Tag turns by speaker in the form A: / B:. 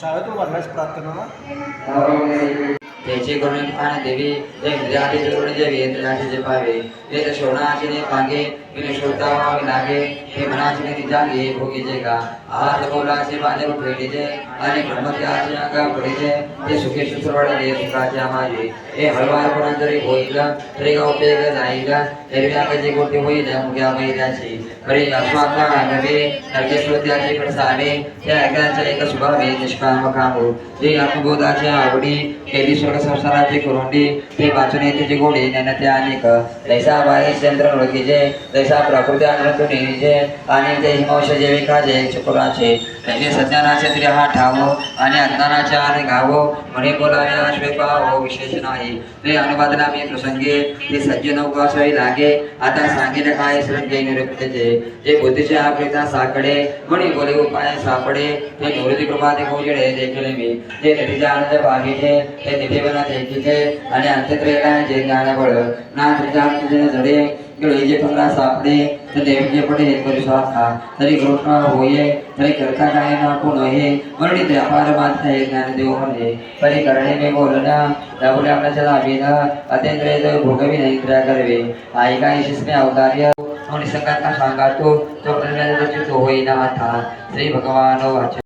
A: शाळेतून वर्गास प्रार्थना
B: त्याचे करून पान देवी जय विद्यार्थी करून जय वेदाचे जे पावे ते शोणाचे ने पांगे विने शोता लागे. हे मनाचे ने जागे भोगी जे का. हात बोलाचे बांधे फेडीचे आणि ब्रह्मत्याचे अंगा पडीचे ते सुखे सुसरवाडे दे सुखाचे माझे हे हळवार कोणा जरी होईल तरी का उपयोग जाईल हिरव्या कशी गोटी होईल मुग्या मैदाची खरे अश्वात्मा नवे नरकेश्वत्याचे प्रसारे त्या ऐकायचे एक स्वभावे निष्काम कामो. जे आत्मबोधाच्या आवडी केली सोडा स्वर्ग संसाराची कुरुंडी ते वाचून येते जे गोडी ज्ञान अनेक जैसा बाई चंद्र ओळखीचे जैसा प्रकृती अंगणातून आणि ते हिमवश जे विकाचे चुकुराचे त्याचे म्हणजे सज्ञानाचे तरी हा ठावो आणि अज्ञानाचे आणि घावो म्हणे बोलावे आश्वे पाहो विशेष नाही. ते अनुवादना मी प्रसंगे ते सज्जन उपासही लागे. आता सांगितले काय श्रद्धे निरुक्तचे? जे बुद्धीचे आपल्या साकडे म्हणे बोले उपाय सापडे. ते निवृत्ती कृपा ते कोजडे देखील मी. ते नदीच्या आनंद भागीचे ते निधीवना देखीचे आणि जे ना तुझ्या तुझे जडे सापडे तर पडे करू स्वाहा तरी होये तरी करता काय ना कोण हे म्हणून ते अपार मात्र हे ज्ञान देव करणे मी आपल्याच्या अतेंद्रिय भोगवी नाही क्रिया करवे अवतार्य म्हणून सांगा तो तो होईना आता श्री भगवान वाच